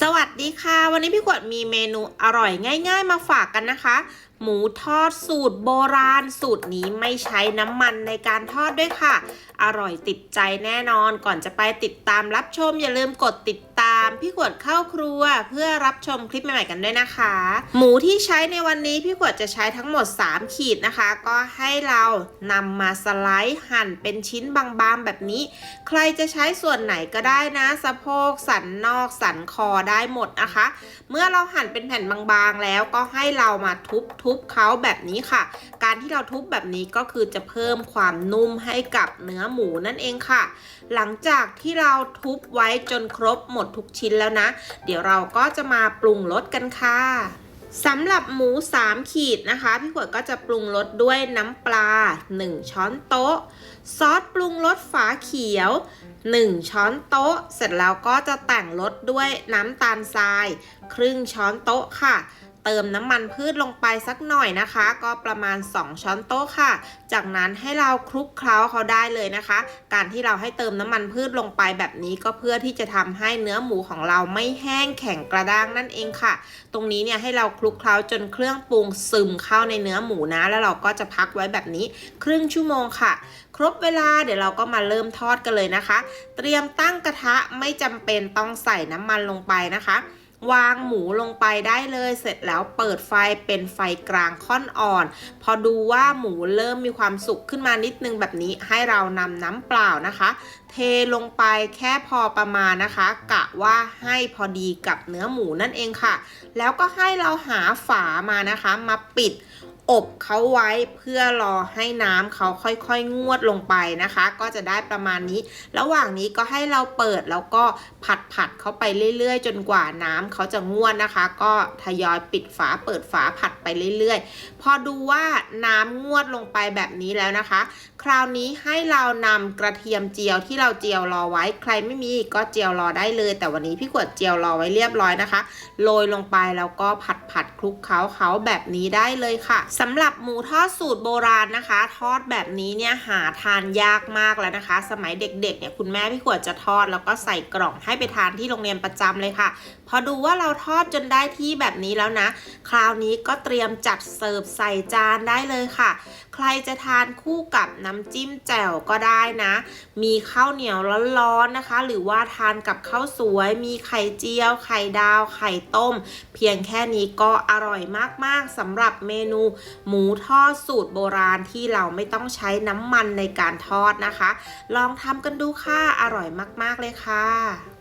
สวัสดีค่ะ วันนี้พี่ขวดมีเมนูอร่อยง่าย ๆ มาฝากกันนะคะ หมูทอดสูตรโบราณ สูตรนี้ไม่ใช้น้ำมันในการทอดด้วยค่ะ อร่อยติดใจแน่นอนก่อนจะไปติดตามรับชมอย่าลืมกดติดามพี่ขวดเข้าครัวเพื่อรับชมคลิปใหม่ๆกันด้วยนะคะ หมูที่ใช้ในวันนี้พี่ขวดจะใช้ทั้งหมด 3 ขีดนะคะ ก็ให้เรานำมาสไลด์หั่นเป็นชิ้นบางๆแบบนี้ ใครจะใช้ส่วนไหนก็ได้นะ สะโพกสันนอกสันคอได้หมดนะคะ เมื่อเราหั่นเป็นแผ่นบางๆแล้วก็ให้เรามาทุบๆเขาแบบนี้ค่ะ การที่เราทุบแบบนี้ก็คือจะเพิ่มความนุ่มให้กับเนื้อหมูนั่นเองค่ะ หลังจากที่เราทุบไว้จนครบหมดทุกชิ้นแล้วนะ เดี๋ยวเราก็จะมาปรุงรสกันค่ะสำหรับหมู 3 ขีดนะคะ พี่ขวดก็จะปรุงรสด้วยน้ำปลา 1 ช้อนโต๊ะ ซอสปรุงรสฝาเขียว 1 ช้อนโต๊ะ เสร็จแล้วก็จะแต่งรสด้วยน้ำตาลทราย ครึ่งช้อนโต๊ะค่ะ เติมน้ำมันพืชลงไปสักหน่อยนะคะ ก็ประมาณ 2 ช้อนโต๊ะค่ะ จากนั้นให้เราคลุกเคล้าเขาได้เลยนะคะ การที่เราให้เติมน้ำมันพืชลงไปแบบนี้ก็เพื่อที่จะทำให้เนื้อหมูของเราไม่แห้งแข็งกระด้างนั่นเองค่ะ ตรงนี้เนี่ยให้เราคลุกเคล้าจนเครื่องปรุงซึมเข้าในเนื้อหมูนะ แล้วเราก็จะพักไว้แบบนี้ ครึ่งชั่วโมงค่ะ ครบเวลาเดี๋ยวเราก็มาเริ่มทอดกันเลยนะคะ เตรียมตั้งกระทะไม่จำเป็นต้องใส่น้ำมันลงไปนะคะ วางหมูลงไปได้เลย เสร็จแล้วเปิดไฟเป็นไฟกลางค่อนอ่อน พอดูว่าหมูเริ่มมีความสุกขึ้นมานิดนึงแบบนี้ให้เรานำน้ำเปล่านะคะ เทลงไปแค่พอประมาณนะคะ กะว่าให้พอดีกับเนื้อหมูนั่นเองค่ะ แล้วก็ให้เราหาฝามานะคะมาปิด อบเขาไว้เพื่อรอให้น้ำเขาค่อยๆ งวดลงไปนะคะ ก็จะได้ประมาณนี้ ระหว่างนี้ก็ให้เราเปิดแล้วก็ผัดผัดๆเขาไปเรื่อยๆ จนกว่าน้ำเขาจะงวดนะคะ ก็ทยอยปิดฝาเปิดฝาผัดไปเรื่อยๆ พอดูว่าน้ำงวดลงไปแบบนี้แล้วนะคะ คราวนี้ให้เรานำกระเทียมเจียวที่เราเจียวรอไว้ ใครไม่มีก็เจียวรอได้เลย แต่วันนี้พี่ขวดเจียวรอไว้เรียบร้อยนะคะ โรยลงไปแล้วก็ผัดผัดๆคลุกเคล้าเขาแบบนี้ได้เลยค่ะสำหรับหมูทอดสูตรโบราณนะคะ ทอดแบบนี้เนี่ยหาทานยากมากแล้วนะคะ สมัยเด็กๆเนี่ยคุณแม่พี่ขวดจะทอดแล้วก็ใส่กล่องให้ไปทานที่โรงเรียนประจำเลยค่ะ พอดูว่าเราทอดจนได้ที่แบบนี้แล้วนะ คราวนี้ก็เตรียมจัดเสิร์ฟใส่จานได้เลยค่ะ ใครจะทานคู่กับน้ำจิ้มแจ่วก็ได้นะ มีข้าวเหนียวร้อนๆนะคะ หรือว่าทานกับข้าวสวย มีไข่เจียว ไข่ดาว ไข่ต้ม เพียงแค่นี้ก็อร่อยมากๆสำหรับเมนู หมูทอดสูตรโบราณที่เราไม่ต้องใช้น้ำมันในการทอดนะคะ ลองทำกันดูค่ะ อร่อยมากๆเลยค่ะ